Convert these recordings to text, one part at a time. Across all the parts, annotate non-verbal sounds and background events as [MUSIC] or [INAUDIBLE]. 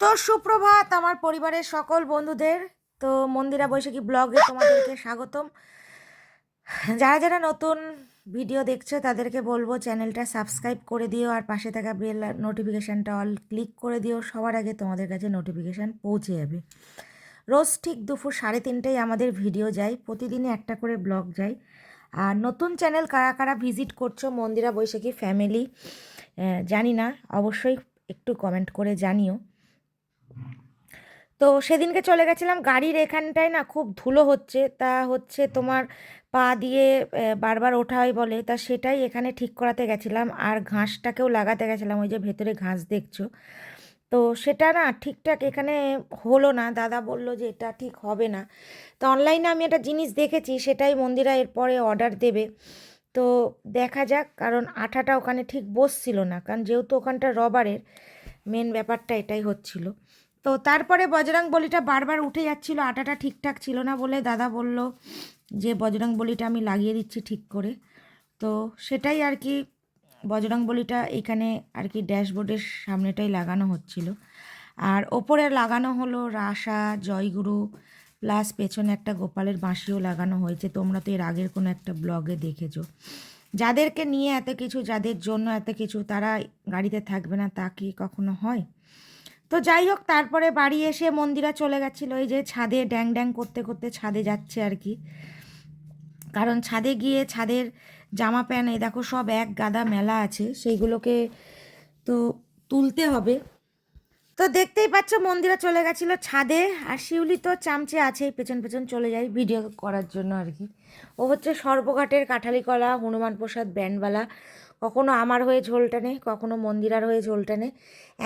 তো সুপ্রভাত আমার পরিবারের সকল বন্ধুদের। তো মন্দিরা বৈশাখী ব্লগে তোমাদেরকে স্বাগতম। যারা যারা নতুন ভিডিও দেখছ, তাদেরকে বলব চ্যানেলটা সাবস্ক্রাইব করে দিও আর পাশে থাকা বেল নোটিফিকেশানটা অল ক্লিক করে দিও। সবার আগে তোমাদের কাছে নোটিফিকেশান পৌঁছে যাবে। রোজ ঠিক দুপুর সাড়ে তিনটেই আমাদের ভিডিও যায়, প্রতিদিনই একটা করে ব্লগ যায়। আর নতুন চ্যানেল কারা কারা ভিজিট করছ, মন্দিরা বৈশাখী ফ্যামিলি জানি না। অবশ্যই একটু কমেন্ট করে জানিও। তো সেদিনকে চলে গেছিলাম। গাড়ির এখানটায় না খুব ধুলো হচ্ছে। তা হচ্ছে তোমার পা দিয়ে বারবার ওঠা হয় বলে। তা সেটাই এখানে ঠিক করাতে গেছিলাম। আর ঘাসটাকেও লাগাতে গেছিলাম। ওই যে ভেতরে ঘাস দেখছ। তো সেটা না ঠিকঠাক এখানে হলো না। দাদা বলল যে এটা ঠিক হবে না। তো অনলাইনে আমি একটা জিনিস দেখেছি, সেটাই মন্দিরা এরপরে অর্ডার দেবে। তো দেখা যাক, কারণ আঠাটা ওখানে ঠিক বসছিল না। কারণ যেহেতু ওখানটা রবারের মেন ব্যাপারটা এটাই হচ্ছিল। তো তারপরে বজরং বলিটা বারবার উঠে যাচ্ছিল, আটাটা ঠিকঠাক ছিল না বলে দাদা বলল যে, বজরং বলিটা আমি লাগিয়ে দিচ্ছি ঠিক করে। তো সেটাই আর কি বজরং বলিটা এখানে আর কি ড্যাশবোর্ডের সামনেটাই লাগানো হচ্ছিল। আর ওপরে লাগানো হলো রাসা, জয়গুরু, প্লাস পেছনে একটা গোপালের বাঁশিও লাগানো হয়েছে। তোমরা তো এর আগের কোনো একটা ব্লগে দেখেছ। যাদেরকে নিয়ে এত কিছু, যাদের জন্য এত কিছু, তারা গাড়িতে থাকবে না, তা কি কখনো হয়? তো যাই হোক, তারপরে বাড়ি এসে মন্দিরা চলে গেছিল। এই যে ছাদে ড্যাং ড্যাং করতে করতে ছাদে যাচ্ছে আর কি। কারণ ছাদে গিয়ে ছাদের জামা প্যান্ট, এই দেখো সব এক গাদা মেলা আছে, সেইগুলোকে তো তুলতে হবে। তো দেখতেই পাচ্ছ মন্দিরা চলে গেছিল ছাদে, আর শিউলি তো চামচে আছেই, পেছন পেছন চলে যায় ভিডিও করার জন্য আর কি। ও হচ্ছে সর্বঘাটের কাঠালি কলা, হনুমান প্রসাদ, ব্যান্ডবালা কখনো আমার হয়ে ঝোল টানে কখনো মন্দিরার হয়ে ঝোল টানে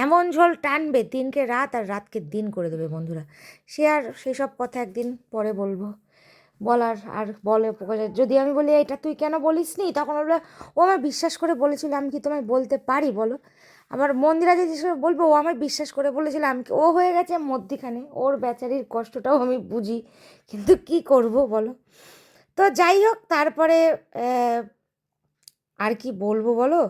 এমন ঝোল টানবে দিনকে রাত আর রাতকে দিন করে দেবে বন্ধুরা। সে আর সেসব কথা একদিন পরে বলব। বলার আর বলে যদি আমি বলি এটা তুই কেন বলিস নি তখন বলবে ও আমার বিশ্বাস করে বলেছিল, আমি কি তোমায় বলতে পারি? বলো। আমার মন্দিরা যে করে বলব, ও আমায় বিশ্বাস করে বলেছিল, আমি ও হয়ে গেছে মধ্যিখানে। ওর বেচারির কষ্টটাও আমি বুঝি, কিন্তু কি করব বলো? তো যাই হোক, তারপরে আর কি বলব বলো?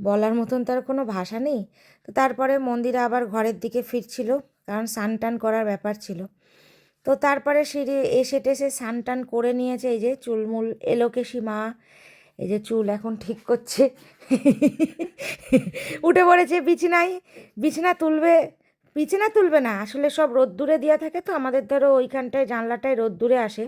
বলার মতন তার কোনো ভাষা নেই। তো তারপরে মন্দিরা আবার ঘরের দিকে ফিরছিল, কারণ স্নান টান করার ব্যাপার ছিল। তো তারপরে সিঁড়ি এসে টেসে স্নান টান করে নিয়েছে, এই যে চুলমুল, এলোকেশি মা, এই যে চুল এখন ঠিক করছে। উঠে পড়েছে, বিছানায়, বিছানা তুলবে বিছানা তুলবে না, আসলে সব রোদ্দুরে দেওয়া থাকে তো, আমাদের ধরো ওইখানটায়, জানলাটায় রোদ্দুরে আসে।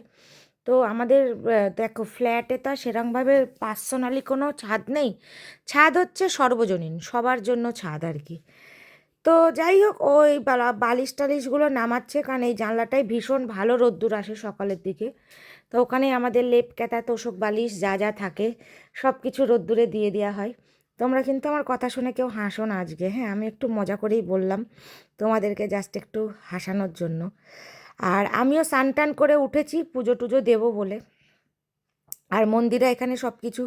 তো আমাদের দেখো ফ্ল্যাটে তো সেরকমভাবে পার্সোনালি কোনো ছাদ নেই। ছাদ হচ্ছে সর্বজনীন, সবার জন্য ছাদ আর কি। তো যাই হোক, ওই বালা- বালিশ টালিশগুলো নামাচ্ছে, কারণ এই জানলাটায় ভীষণ ভালো রোদ্দুর আসে সকালের দিকে। তো ওখানে আমাদের লেপ, ক্যাতা, তোষক, বালিশ যা যা থাকে সব কিছু রোদ্দুরে দিয়ে দেওয়া হয়। তোমরা কিন্তু আমার কথা শুনে কেউ হাসো না আজকে হ্যাঁ? আমি একটু মজা করেই বললাম তোমাদেরকে জাস্ট একটু হাসানোর জন্য। আর আমিও স্নান টান করে উঠেছি, পুজো টুজো দেবো বলে। আর মন্দিরা এখানে সব কিছু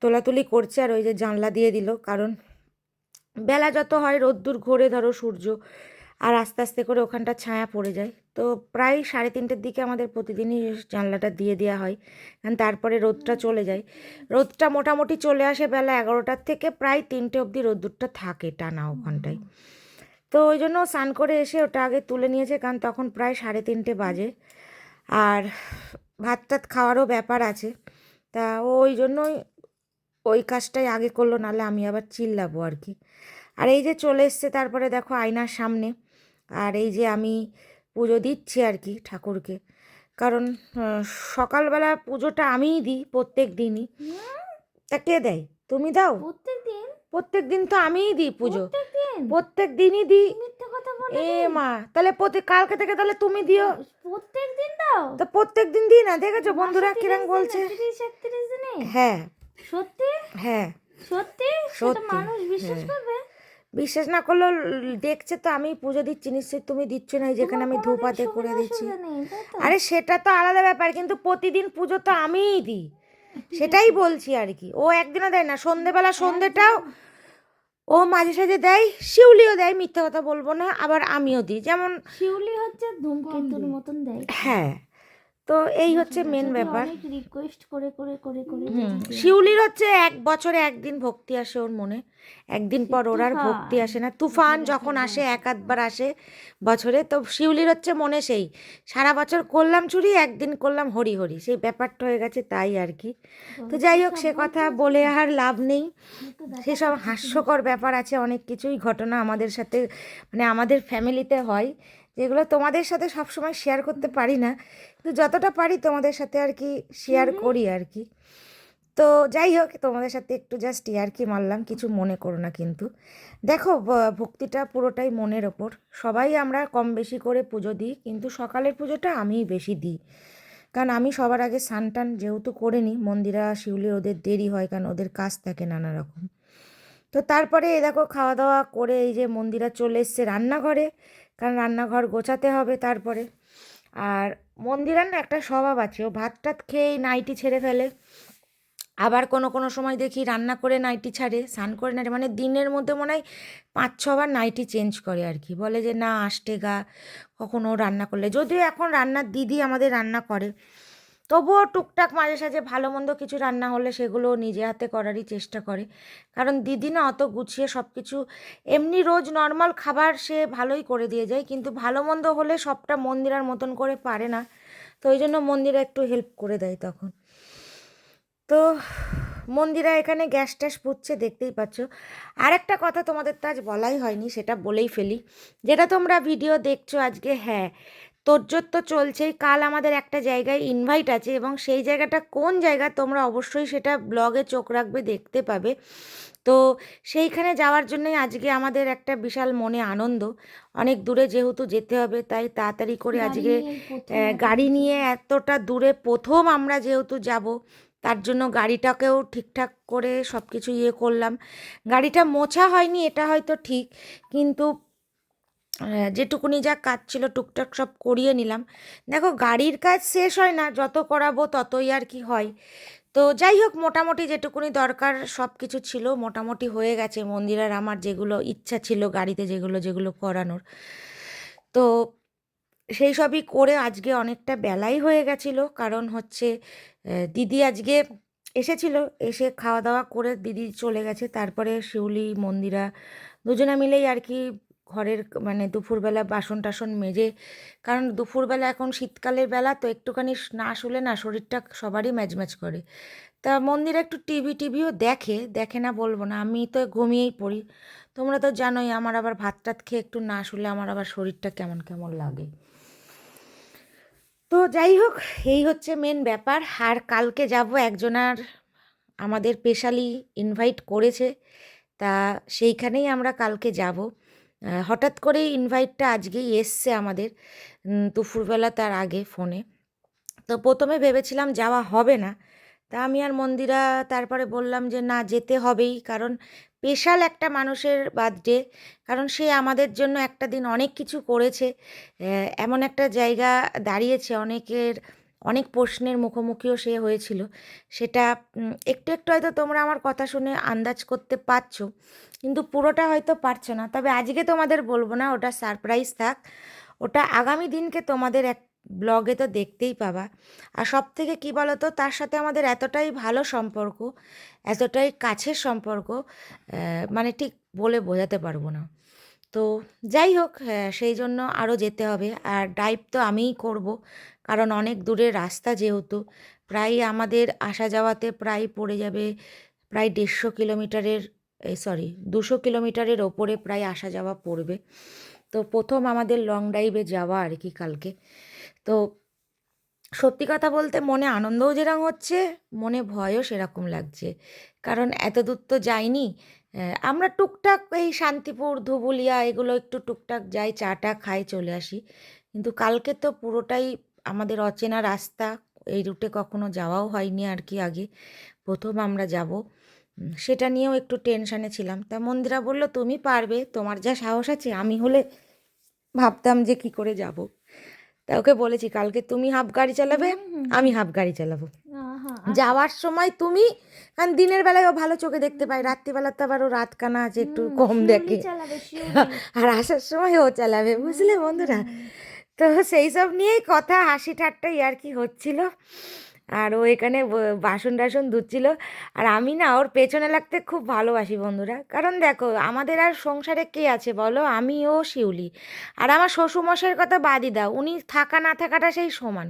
তোলাতুলি করছে আর ওই যে জানলা দিয়ে দিল, কারণ বেলা যত হয় রোদ্দুর ঘোরে ধরো সূর্য, আর আস্তে আস্তে করে ওখানটা ছায়া পড়ে যায়। তো প্রায় সাড়ে তিনটের দিকে আমাদের প্রতিদিনই জানলাটা দিয়ে দেওয়া হয়, কারণ তারপরে রোদটা চলে যায়। রোদটা মোটামুটি চলে আসে বেলা এগারোটার থেকে প্রায় তিনটে অবধি রোদ্দুরটা থাকে টানা ওখানটায়। তো ওই জন্য স্নান করে এসে ওটা আগে তুলে নিয়েছে কারণ তখন প্রায় সাড়ে তিনটে বাজে। আর ভাত টাত খাওয়ারও ব্যাপার আছে। তা ওই জন্যই ওই কাজটাই আগে করল নাহলে আমি আবার চিল্লাবো আর কি। আর এই যে চলে এসছে তারপরে দেখো আয়নার সামনে। আর এই যে আমি পুজো দিচ্ছি আর কি ঠাকুরকে। কারণ সকালবেলা পুজোটা আমিই দিই প্রত্যেক দিনই। তা কে দেয়? তুমি দাও। প্রত্যেক প্রত্যেক দিন তো আমিই দিই পুজো। প্রত্যেক দিনই দিই। মিথ্যে কথা বলে এ মা তাহলে প্রতি কালকে থেকে তাহলে তুমি দিও। প্রত্যেক দিন দাও? তো প্রত্যেক দিন দিই না দেখেছ বন্ধুরা কিরম বলছে দিনে, 30 একত্রিশ দিনে? হ্যাঁ। সত্যি? হ্যাঁ। সত্যি? সত্যি, মানুষ বিশ্বাস হ্যাঁ। করবে? বিশ্বাস না করলেও দেখছে তো আমি পুজো দিচ্ছি নিশ্চয়ই তুমি দিচ্ছ না যেখানে আমি তোমার ধূপ কোনোদিন হাতে করে দিচ্ছি? আরে সেটা তো আলাদা ব্যাপার কিন্তু প্রতিদিন পুজো তো আমিই দিই। সেটাই বলছি আর কি। ও একদিনও দেয় না সন্ধেবেলা সন্ধেটাও ও মাঝে সাঝে দেয় শিউলিও দেয় মিথ্যা কথা বলব না আবার আমিও দিই। যেমন শিউলি হচ্ছে ধূমকেতুর মতন দেয়। হ্যাঁ। তো এই হচ্ছে মেন ব্যাপার। রিকোয়েস্ট করে করে করে করে হুম। শিউলির হচ্ছে এক বছরে একদিন ভক্তি আসে ওর মনে। একদিন পর ওর আর ভক্তি আসে না। তুফান যখন আসে এক আধবার আসে বছরে তো শিউলির হচ্ছে মনে সেই। সারা বছর করলাম চুরি একদিন করলাম হরি হরি। সেই ব্যাপারটা হয়ে গেছে তাই আর কি। তো যাই হোক সে কথা বলে আর লাভ নেই। সেসব হাস্যকর ব্যাপার আছে অনেক কিছুই ঘটনা আমাদের সাথে মানে আমাদের ফ্যামিলিতে হয়। যেগুলো তোমাদের সাথে সবসময় শেয়ার করতে পারি না কিন্তু যতটা পারি তোমাদের সাথে আর কি শেয়ার করি আর কি। তো যাই হোক তোমাদের সাথে একটু জাস্ট ইয়ার্কি মারলাম কিছু মনে করো না কিন্তু। দেখো ভক্তিটা পুরোটাই মনের ওপর। সবাই আমরা কম বেশি করে পুজো দিই কিন্তু সকালের পুজোটা আমিই বেশি দিই। কারণ আমি সবার আগে স্নান টান যেহেতু করে নিই মন্দিরা শিউলি ওদের দেরি হয় কারণ ওদের কাজ থাকে নানা রকম। তো তারপরে এই দেখো খাওয়া দাওয়া করে এই যে মন্দিরা চলে এসছে রান্নাঘরে। কারণ রান্নাঘর গোছাতে হবে তারপরে। আর মন্দিরার না একটা স্বভাব আছে, ও ভাত টাত খেয়েই নাইটি ছেড়ে ফেলে। আবার কোনো কোনো সময় দেখি রান্না করে নাইটি ছাড়ে, স্নান করে নাইটি মানে দিনের মধ্যে মনে হয় পাঁচ ছবার নাইটি চেঞ্জ করে আর কি। বলে যে না, আসতে গা, কখনো রান্না করলে। যদিও এখন রান্নার দিদি আমাদের রান্না করে তবুও টুকটাক মাঝে সাঝে ভালো মন্দ কিছু রান্না হলে সেগুলো নিজে হাতে করারই চেষ্টা করে। কারণ দিদি না অত গুছিয়ে সব কিছু এমনি রোজ নর্মাল খাবার সে ভালোই করে দিয়ে যায়, কিন্তু ভালো মন্দ হলে সবটা মন্দিরার মতন করে পারে না। তো ওই জন্য মন্দিরা একটু হেল্প করে দেয় তখন। তো মন্দিরা এখানে গ্যাস ট্যাস পুচ্ছে দেখতেই পাচ্ছ। আর একটা কথা তোমাদের তো আজ বলাই হয়নি, সেটা বলেই ফেলি। যেটা তোমরা ভিডিও দেখছ আজকে হ্যাঁ তোরজোর তো চলছেই। কাল আমাদের একটা জায়গায় ইনভাইট আছে এবং সেই জায়গাটা কোন জায়গা তোমরা অবশ্যই সেটা ব্লগে চোখ রাখবে দেখতে পাবে। তো সেইখানে যাওয়ার জন্যই আজকে আমাদের একটা বিশাল মনে আনন্দ। অনেক দূরে যেহেতু যেতে হবে তাই তাড়াতাড়ি করে আজকে গাড়ি নিয়ে এতটা দূরে প্রথম আমরা যেহেতু যাব তার জন্য গাড়িটাকেও ঠিকঠাক করে সব কিছু ইয়ে করলাম। গাড়িটা মোছা হয়নি এটা হয়তো ঠিক। কিন্তু যেটুকুনি যা কাজ ছিল টুকটাক সব করিয়ে নিলাম। দেখো, গাড়ির কাজ শেষ হয় না, যত করাবো ততই আর কি হয়। তো যাই হোক, মোটামুটি যেটুকুনি দরকার সব কিছু ছিল, মোটামুটি হয়ে গেছে। মন্দিরের আমার যেগুলো ইচ্ছা ছিল, গাড়িতে যেগুলো যেগুলো করানোর। তো সেই সবই করে আজকে অনেকটা বেলাই হয়ে গেছিল। কারণ হচ্ছে দিদি আজকে এসেছিল, এসে খাওয়া দাওয়া করে দিদি চলে গেছে। তারপরে শিউলি, মন্দিরা দুজনে মিলেই আর কি ঘরের মানে দুপুরবেলা বাসন টাসন মেজে, কারণ দুপুরবেলা এখন শীতকালের বেলা, তো একটুখানি না শুলে না শরীরটা সবারই ম্যাজম্যাজ করে। তা মন্দিরে একটু টিভি টিভিও দেখে দেখে না বলব না, আমি তো ঘুমিয়েই পড়ি। তোমরা তো জানোই আমার আবার ভাত টাত খেয়ে একটু না শুলে আমার আবার শরীরটা কেমন কেমন লাগে। তো যাই হোক, এই হচ্ছে মেন ব্যাপার। আর কালকে যাব একজনার, আমাদের স্পেশালি ইনভাইট করেছে। তা সেইখানেই আমরা কালকে যাব। হঠাৎ করেই ইনভাইটটা আজকেই এসছে আমাদের দুপুরবেলা তার আগে ফোনে তো প্রথমে ভেবেছিলাম যাওয়া হবে না। তা আমি আর মন্দিরা তারপরে বললাম যে, না, যেতে হবেই। কারণ স্পেশাল একটা মানুষের বার্থডে কারণ সে আমাদের জন্য একটা দিন অনেক কিছু করেছে। এমন একটা জায়গা দাঁড়িয়েছে অনেকের অনেক প্রশ্নের মুখোমুখিও সে হয়েছিল। সেটা একটু একটু হয়তো তোমরা আমার কথা শুনে আন্দাজ করতে পারছ, কিন্তু পুরোটা হয়তো পারছ না। তবে আজকে তোমাদের বলব না, ওটা সারপ্রাইজ থাক। ওটা আগামী দিনকে তোমাদের এক ব্লগে তো দেখতেই পাবা। আর সব থেকে কী বলো তো তার সাথে আমাদের এতটাই ভালো সম্পর্ক, এতটাই কাছের সম্পর্ক মানে ঠিক বলে বোঝাতে পারব না। তো যাই হোক হ্যাঁ, সেই জন্য আরও যেতে হবে। আর ড্রাইভ তো আমিই করব কারণ অনেক দূরের রাস্তা যেহেতু। প্রায় আমাদের আসা যাওয়াতে প্রায় পড়ে যাবে প্রায় দেড়শো কিলোমিটারের সরি দুশো কিলোমিটারের ওপরে প্রায় আসা যাওয়া পড়বে। তো প্রথম আমাদের লং ড্রাইভে যাওয়া আর কি কালকে। তো সত্যি কথা বলতে মনে আনন্দও যেরকম হচ্ছে মনে ভয়ও সেরকম লাগছে। কারণ এত দূর তো যাইনি আমরা টুকটাক এই শান্তিপুর, ধুবুলিয়া এগুলো একটু টুকটাক যাই চাটা খাই, চলে আসি। কিন্তু কালকে তো পুরোটাই আমাদের অচেনা রাস্তা, এই রুটে কখনো যাওয়াও হয়নি আর কি আগে। প্রথম আমরা যাব। সেটা নিয়েও একটু টেনশানে ছিলাম। তা মন্দিরা বলল, তুমি পারবে, তোমার যা সাহস আছে, আমি হলে ভাবতাম যে কি করে যাব। তা ওকে বলেছি কালকে তুমি হাফ গাড়ি চালাবে আমি হাফ গাড়ি চালাবো। যাওয়ার সময় তুমি কারণ দিনের বেলায় ও ভালো চোখে দেখতে পাই রাত্রিবেলা তো আবার ও রাত কানা আছে একটু কম দেখে। [LAUGHS] আর আসার সময় ও চালাবে বুঝলে বন্ধুরা? তো সেই সব নিয়েই কথা হাসি ঠাট্টাই আর কি হচ্ছিল। আর ও এখানে বাসন টাসন ধুচ্ছিল। আর আমি না, ওর পেছনে লাগতে খুব ভালোবাসি বন্ধুরা। কারণ দেখো, আমাদের আর সংসারে কে আছে বলো? আমি ও শিউলি। আর আমার শ্বশুরমশাইয়ের কথা বাদই দাও, উনি থাকা না থাকাটা সেই সমান।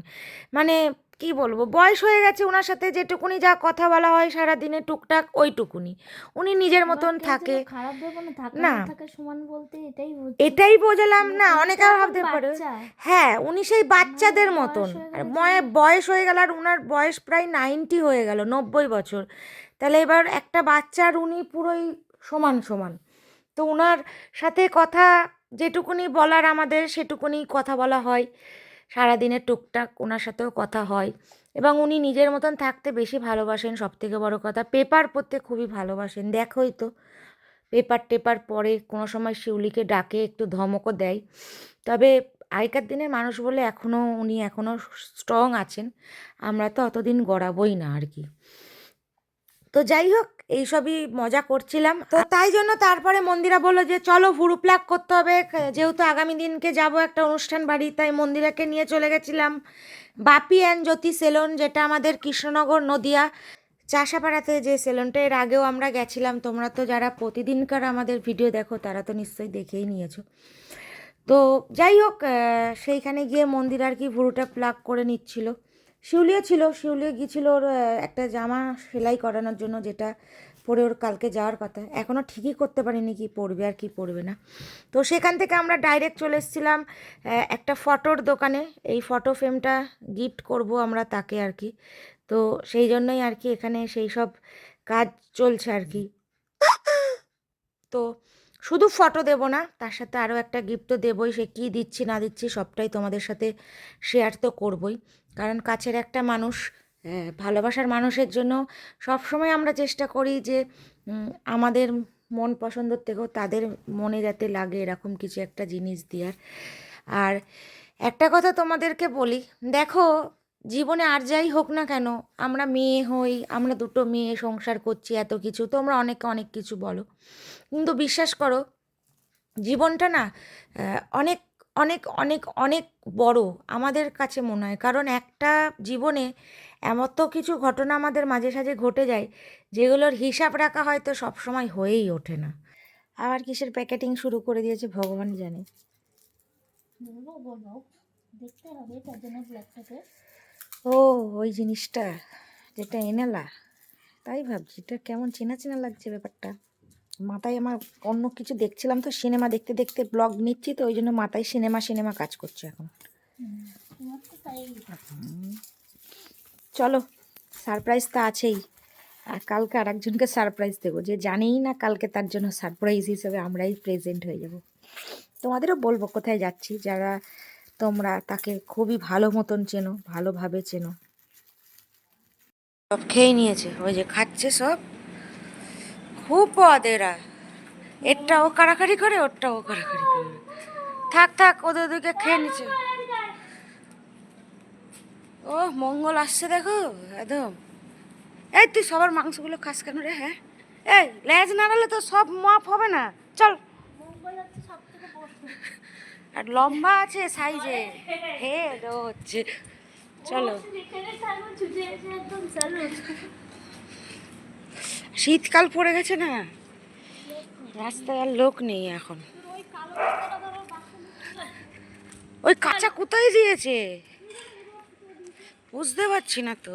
মানে কি বলব? বয়স হয়ে গেছে ওনার সাথে যেটুকুনি যা কথা বলা হয় সারা দিনে টুকটাক ওইটুকুনি। উনি নিজের মতন থাকে। না। না। না এটাই বুঝি। বোঝালাম না উনি অনেকে ভাবতে পারে। হ্যাঁ উনি সেই বাচ্চাদের মতন। আর বয়স হয়ে গেল আর উনার বয়স প্রায় নাইনটি হয়ে গেল নব্বই বছর। তাহলে এবার একটা বাচ্চার উনি পুরোই সমান সমান। তো উনার সাথে কথা যেটুকুনি বলার আমাদের সেটুকুনি কথা বলা হয়। সারাদিনে টুকটাক ওনার সাথেও কথা হয় এবং উনি নিজের মতন থাকতে বেশি ভালোবাসেন। সব থেকে বড় কথা, পেপার পড়তে খুবই ভালোবাসেন। দেখোই তো, পেপার টেপার পড়ে কোনো সময় শিউলিকে ডাকে, একটু ধমকও দেয়। তবে আগেকার দিনের মানুষ বলে এখনও উনি এখনও স্ট্রং আছেন, আমরা তো অতদিন গড়াবই না আর কি। তো যাই হোক এইসবই মজা করছিলাম। তো তাই জন্য তারপরে মন্দিরা বলল যে চলো ভুরু প্লাক করতে হবে। যেহেতু আগামী দিনকে যাব একটা অনুষ্ঠান বাড়ি তাই মন্দিরাকে নিয়ে চলে গেছিলাম। বাপি অ্যান্ড জ্যোতি সেলুন যেটা আমাদের কৃষ্ণনগর নদিয়া চাষাপাড়াতে যে সেলুনটা এর আগেও আমরা গেছিলাম। তোমরা তো যারা প্রতিদিনকার আমাদের ভিডিও দেখো তারা তো নিশ্চয়ই দেখেই নিয়েছো। তো যাই হোক সেইখানে গিয়ে মন্দির আর কি ভুরুটা প্লাগ করে নিচ্ছিল। শিউলিও ছিল শিউলিও গিয়েছিল ওর একটা জামা সেলাই করানোর জন্য যেটা পরে ওর কালকে যাওয়ার কথা। এখনও ঠিকই করতে পারিনি কি পরবে আর কি পরবে না। তো সেখান থেকে আমরা ডাইরেক্ট চলে এসেছিলাম একটা ফটোর দোকানে। এই ফটো ফ্রেমটা গিফট করব আমরা তাকে আর কি। তো সেই জন্যই আর কি এখানে সেই সব কাজ চলছে আর কি। তো শুধু ফটো দেবো না, তার সাথে আরও একটা গিফটও দেবই, সে কী দিচ্ছি, না দিচ্ছি, সবটাই তোমাদের সাথে শেয়ার তো করবই। কারণ কাছের একটা মানুষ ভালোবাসার মানুষের জন্য সবসময় আমরা চেষ্টা করি যে আমাদের মন পছন্দের থেকেও তাদের মনে যাতে লাগে এরকম কিছু একটা জিনিস দেওয়ার আর একটা কথা তোমাদেরকে বলি, দেখো জীবনে আর যাই হোক না কেন, আমরা মেয়ে হই, আমরা দুটো মেয়ে সংসার করছি, এত কিছু, তোমরা অনেকে অনেক কিছু বলো। কিন্তু বিশ্বাস করো, জীবনটা না অনেক অনেক অনেক অনেক বড় আমাদের কাছে মনে হয়। কারণ একটা জীবনে এমত কিছু ঘটনা আমাদের মাঝে সাঝে ঘটে যায়, যেগুলোর হিসাব রাখা হয়তো সবসময় হয়েই ওঠে না। আবার কিসের প্যাকেটিং শুরু করে দিয়েছে ভগবান জানে। দেখতে হবে তার জন্য ব্ল্যাকটাকে ও ওই জিনিসটা যেটা এনেলা। তাই ভাবছি এটা কেমন চেনা চেনা লাগছে ব্যাপারটা। মাথায় আমার অন্য কিছু দেখছিলাম তো সিনেমা দেখতে দেখতে ব্লগ নিচ্ছি তো ওই জন্য মাথায় সিনেমা সিনেমা কাজ করছে এখন। চলো সারপ্রাইজ তো আছেই। আর কালকে আর একজনকে সারপ্রাইজ দেবো যে জানেই না কালকে তার জন্য সারপ্রাইজ হিসেবে আমরাই প্রেজেন্ট হয়ে যাব। তোমাদেরও বলব কোথায় যাচ্ছি যারা তোমরা তাকে খুবই ভালো মতন চেনো, ভালোভাবে চেনো। সব খেয়ে নিয়েছে, ওই যে খাচ্ছে সব। খুব পদ এরা। এরটা ও কাড়াকাড়ি করে ওরটা ও কাড়াকাড়ি করে। থাক থাক, ওদের ওদেরকে খেয়ে নিচ্ছে। ও, মঙ্গল আসছে দেখো, একদম। এই, তুই সবার মাংসগুলো খাস কেন রে হ্যাঁ? এই, লেজ নাড়ালে তো সব মাপ হবে না। চল। মঙ্গল সব থেকে আর লম্বা আছে সাইজে। হে হচ্ছে। চলো। শীতকাল পড়ে গেছে না? রাস্তায় আর লোক নেই এখন। ওই কাঁচা কোথায় দিয়েছে? বুঝতে পারছি না তো।